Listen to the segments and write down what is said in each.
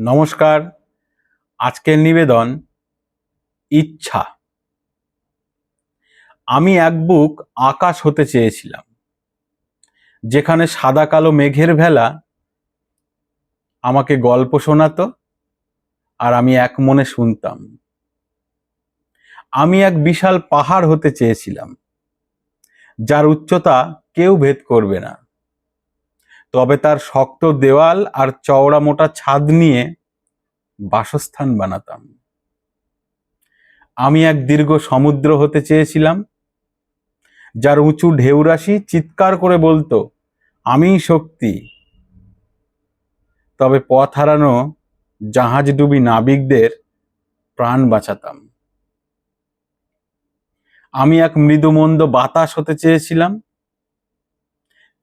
নমস্কার। আজকের নিবেদন, ইচ্ছা। আমি এক বুক আকাশ হতে চেয়েছিলাম, যেখানে সাদা কালো মেঘের ভেলা আমাকে গল্প শোনাতো আর আমি এক মনে শুনতাম। আমি এক বিশাল পাহাড় হতে চেয়েছিলাম, যার উচ্চতা কেউ ভেদ করবে না। তবে তার শক্ত দেওয়াল আর চওড়া মোটা ছাদ নিয়ে বাসস্থান বানাতাম। আমি এক দীর্ঘ সমুদ্র হতে চেয়েছিলাম, যার উঁচু ঢেউরাশি চিৎকার করে বলতো, আমিই শক্তি। তবে পথ হারানো জাহাজ ডুবি নাবিকদের প্রাণ বাঁচাতাম। আমি এক মৃদুমন্দ বাতাস হতে চেয়েছিলাম,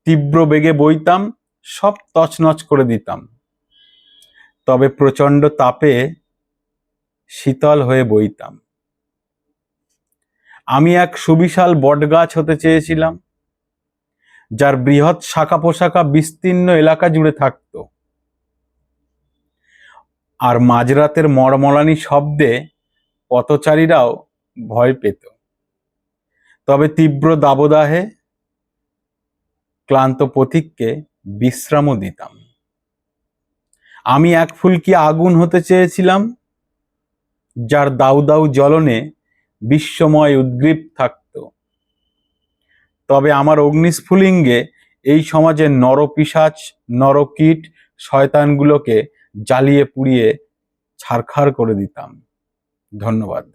তীব্র বেগে বইতাম সব তছনছ করে দিতাম। তবে প্রচণ্ড তাপে শীতল হয়ে বইতাম। আমি এক সুবিশাল বটগাছ হতে চেয়েছিলাম, যার বৃহৎ শাখা পোশাকা বিস্তীর্ণ এলাকা জুড়ে থাকত। আর মাঝরাতের মরমলানি শব্দে পথচারীরাও ভয় পেত। তবে তীব্র দাবদাহে ক্লান্ত পথিককে বিশ্রামও দিতাম। আমি এক ফুলকি আগুন হতে চেয়েছিলাম, যার দাউ দাউ জ্বলনে বিশ্বময় উদ্গ্রীব থাকত। তবে আমার অগ্নিস্ফুলিঙ্গে এই সমাজের নরপিসাচ নরকীট, শয়তানগুলোকে জ্বালিয়ে পুড়িয়ে ছারখার করে দিতাম। ধন্যবাদ।